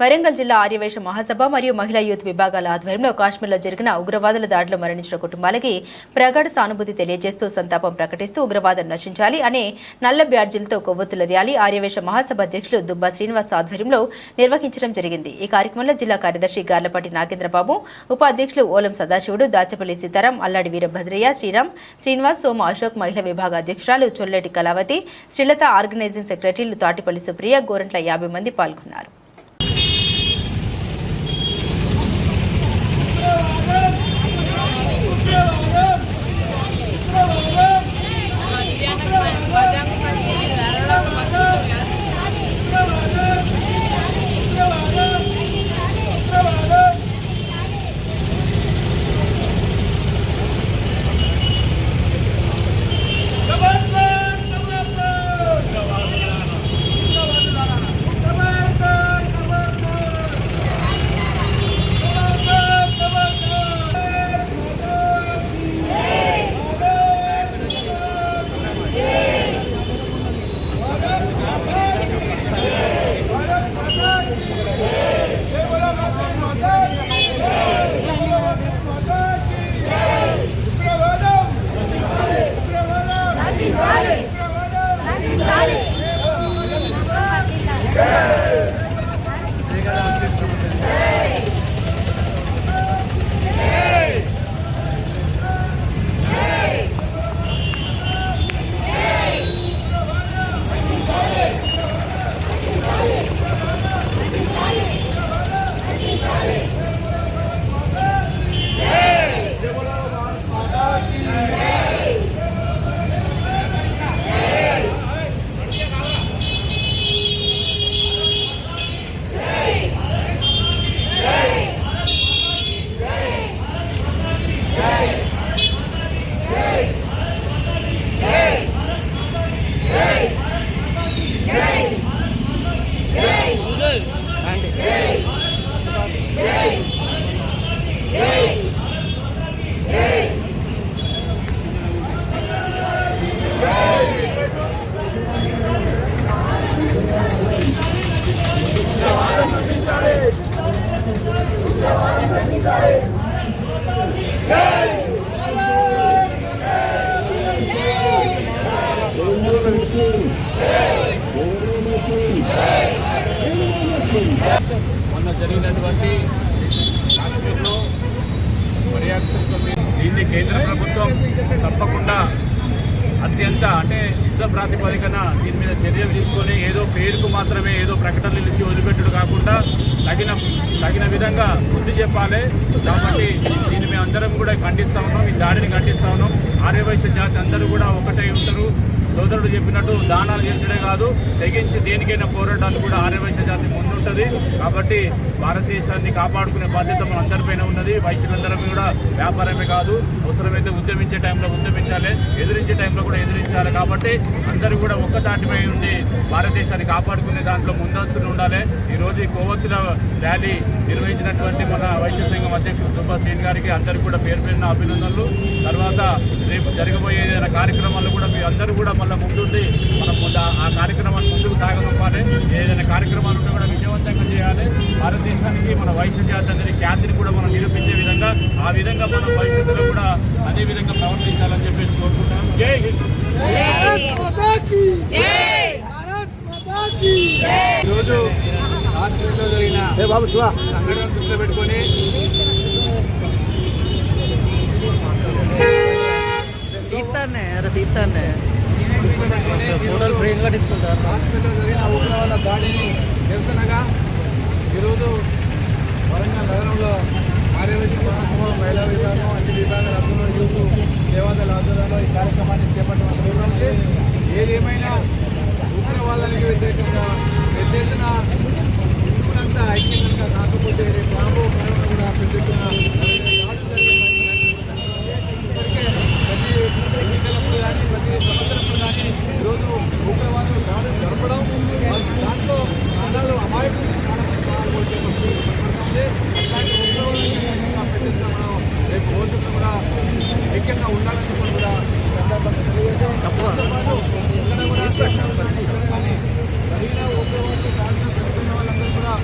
వరంగల్ జిల్లా ఆర్యవేశ మహాసభ మరియు మహిళా యూత్ విభాగాల ఆధ్వర్యంలో కాశ్మీర్లో జరిగిన ఉగ్రవాదుల దాడిలో మరణించిన కుటుంబాలకి ప్రగాఢ సానుభూతి తెలియజేస్తూ సంతాపం ప్రకటిస్తూ ఉగ్రవాదం నశించాలి అనే నల్ల బ్యాడ్జీలతో కొవ్వొత్తుల ర్యాలీ ఆర్యవేశ మహాసభ అధ్యక్షులు దుబ్బా శ్రీనివాస్ ఆధ్వర్యంలో నిర్వహించడం జరిగింది. ఈ కార్యక్రమంలో జిల్లా కార్యదర్శి గార్లపాటి నాగేంద్రబాబు ఉపాధ్యక్షులు ఓలం సదాశివుడు దాచపల్లి సీతారాం అల్లాడి వీరభద్రయ్య శ్రీరామ్ శ్రీనివాస్ సోమ అశోక్ మహిళా విభాగ అధ్యక్షురాలు చొల్లెటి కళావతి శ్రీలత ఆర్గనైజింగ్ సెక్రటరీలు తాటిపల్లి సుప్రియ గోరంట్ల యాభై మంది పాల్గొన్నారు. మొన్న జరిగినటువంటి కాశ్మీర్లో పర్యాటక దీన్ని కేంద్ర ప్రభుత్వం తప్పకుండా అత్యంత అంటే యుద్ధ ప్రాతిపదికన దీని మీద చర్యలు తీసుకొని ఏదో పేరుకు మాత్రమే ఏదో ప్రకటనలు ఇచ్చి వదిలిపెట్టుడు కాకుండా తగిన తగిన విధంగా బుద్ధి చెప్పాలి. కాబట్టి దీన్ని మేము అందరం కూడా ఖండిస్తా ఉన్నాం ఈ దాడిని ఖండిస్తా ఉన్నాం. ఆర్యవైశ్య జాతి అందరూ కూడా ఒకటే ఉంటారు. సోదరుడు చెప్పినట్టు దానాలు చేసడే కాదు తెగించి దేనికైనా పోరాటాలు కూడా ఆర్యవైశ్య జాతి ముందుంటుంది. కాబట్టి భారతదేశాన్ని కాపాడుకునే బాధ్యత మనందరిపైన ఉన్నది. వైశ్యులందరం కూడా వ్యాపారమే కాదు అవసరమైతే ఉద్యమించే టైంలో ఉద్యమించాలి ఎదిరించే టైంలో కూడా ఎదిరించాలి. కాబట్టి అందరూ కూడా ఒక్క తాటిపై ఉండి భారతదేశాన్ని కాపాడుకునే దాంట్లో ముందస్తులు ఉండాలి. ఈరోజు ఈ కోవత్తుల ర్యాలీ నిర్వహించినటువంటి మన వైశ్య సంఘం అధ్యక్షుడు దుబ్బా శ్రీని గారికి అందరికీ కూడా పేరు పేరున అభినందనలు. తర్వాత రేపు జరగబోయే కార్యక్రమాలు కార్యక్రమాల్లో కూడా మీ అందరూ కూడా మళ్ళీ ముందుండి మనం ముందు ఆ కార్యక్రమాన్ని ముందుకు సాగనివ్వాలి ఏదైనా కార్యక్రమాలు ఉంటే కూడా విజయవంతంగా చేయాలి. భారతదేశానికి మన వయసు జాతీయ ఖ్యాతిని కూడా మనం నిరూపించే విధంగా ఆ విధంగా మనం భవిష్యత్తులో కూడా అదే విధంగా ప్రవర్తించాలని చెప్పేసి కోరుకుంటున్నాం. జై హింద్. ఈరోజు హాస్పిటల్లో జరిగిన సంఘటన దృష్టిలో పెట్టుకొని తీస్తానే అరే తీస్తానే దృష్టిలో ఫోటోలు ఫ్రేమ్ కట్టించుకుంటారు కాశ్మీర్లో జరిగిన ఉగ్రవాద దాడిని నిరసనగా ఈరోజు వరంగల్ నగరంలో ఆర్యవేశ మహాసభ మహిళా విభాగం అన్ని విభాగాల అభివృద్ధి యూత్ సేవాదల ఆధ్వర్యంలో ఈ కార్యక్రమాన్ని చేపట్టడం జరుగుతుంది ఏదేమైనా ఉగ్రవాదానికి వ్యతిరేకంగా పెద్ద ఎత్తున హిందువులంతా ఐక్యంగా కాకపోతే రేపు రాబో కాలంలో కూడా పెద్ద ఎత్తున దాడులు జరిగే ఇప్పటికే ప్రతి ఎన్నికలప్పుడు కానీ ప్రతి సంవత్సరంలో కానీ ఈరోజు ఉగ్రవాదులు దాడులు జరపడం వాళ్ళు దాంట్లో ప్రాణాలు అమాయకులు ప్రాణాలు పాల్గొనే పరిస్థితి కనపడుతుంది ఇట్లాంటి ఉగ్రవాదులు పెద్ద ఎత్తున మనం రేపు భవిష్యత్తులో కూడా ఐక్యంగా ఉండాలని చెప్పి కూడా ఈ సందర్భంగా తెలియజేయడం తప్పకుండా ఇక్కడ కూడా ఇక్కడ కానీ జరిగిన ఉగ్రవాదులు దాడులు జరుగుతున్న వాళ్ళందరూ కూడా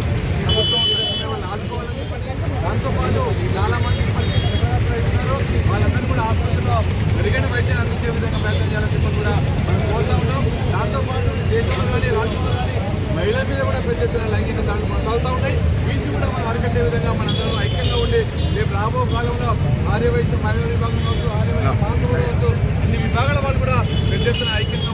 అరికట్టే విధంగా ప్రయత్నం చేయాలని చెప్పి కూడా మనం కోరుతా ఉన్నాం. దాంతోపాటు దేశంలో కానీ రాష్ట్రంలో కానీ మహిళల మీద కూడా పెద్ద ఎత్తున లైంగిక దాడులు కొనసాగుతూ ఉన్నాయి. వీటిని కూడా మనం అరికట్టే విధంగా మనందరం ఐక్యంగా ఉండి రేపు రాబో కాలంలో ఆర్యవైశ్య మహిళల విభాగం కావచ్చు ఆర్యవైశ్య పాల్గొన కావచ్చు అన్ని విభాగాల వాళ్ళు కూడా పెద్ద ఎత్తున ఐక్యంగా